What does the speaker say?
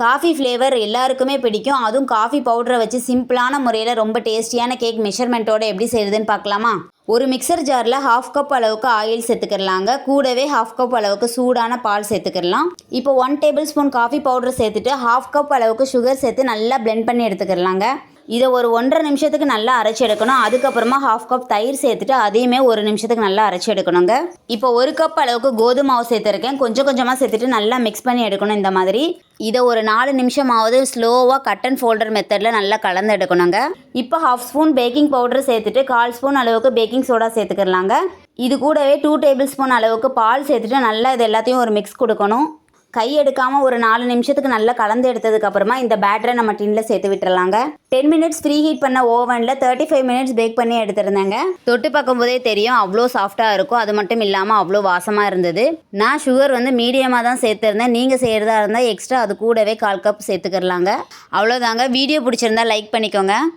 Coffee flavour எல்லாருக்குமே பிடிக்கும். அதுவும் காஃபி பவுடரை வச்சு சிம்பிளான முறையில் ரொம்ப டேஸ்டியான கேக் மெஷர்மெண்ட்டோட எப்படி செய்யுதுன்னு பார்க்கலாமா? ஒரு மிக்சர் ஜாரில் ஹாஃப் கப் அளவுக்கு ஆயில் சேர்த்துக்கிறலாங்க. கூடவே ஹாஃப் கப் அளவுக்கு சூடான பால் சேர்த்துக்கிறலாம் இப்போ one tablespoon coffee powder சேர்த்துட்டு ஹாஃப் கப் அளவுக்கு சுகர் சேர்த்து நல்லா பிளெண்ட் பண்ணி எடுத்துக்கிறலாங்க. இதை ஒரு ஒன்றரை நிமிஷத்துக்கு நல்லா அரைச்சி எடுக்கணும். அதுக்கப்புறமா ஹாஃப் கப் தயிர் சேர்த்துட்டு அதையுமே ஒரு நிமிஷத்துக்கு நல்லா அரைச்சி எடுக்கணுங்க. இப்போ ஒரு கப் அளவுக்கு கோதுமை மாவு சேர்த்துருக்கேன். கொஞ்சம் கொஞ்சமாக சேர்த்துட்டு நல்லா மிக்ஸ் பண்ணி எடுக்கணும் இந்த மாதிரி. இதை ஒரு நாலு நிமிஷமாவது ஸ்லோவாக கட் அண்ட் ஃபோல்டர் மெத்தடில் நல்லா கலந்து எடுக்கணுங்க. இப்போ ஹாஃப் ஸ்பூன் பேக்கிங் பவுடர் சேர்த்துட்டு கால் ஸ்பூன் அளவுக்கு பேக்கிங் சோடா சேர்த்துக்கிறலாங்க இது கூடவே டூ டேபிள் ஸ்பூன் அளவுக்கு பால் சேர்த்துட்டு நல்லா இது எல்லாத்தையும் ஒரு மிக்ஸ் கொடுக்கணும். கை எடுக்காமல் ஒரு நாலு நிமிஷத்துக்கு நல்லா கலந்து எடுத்ததுக்கப்புறமா இந்த பேட்டரை நம்ம டின்ல சேர்த்து விட்டுறலாங்க. டென் மினிட்ஸ் ப்ரீ ஹீட் பண்ண ஓவனில் தேர்ட்டி ஃபைவ் மினிட்ஸ் பேக் பண்ணி எடுத்திருந்தேங்க. தொட்டு பார்க்கும்போதே தெரியும் அவ்வளோ சாஃப்டாக இருக்கும். அது மட்டும் இல்லாமல் அவ்வளோ வாசமாக இருந்தது. நான் சுகர் வந்து மீடியமாக தான் சேர்த்துருந்தேன். நீங்கள் செய்கிறதா இருந்தால் எக்ஸ்ட்ரா அது கூடவே கால் கப் சேர்த்துக்கிறலாங்க. அவ்வளோதாங்க வீடியோ பிடிச்சிருந்தா லைக் பண்ணிக்கோங்க.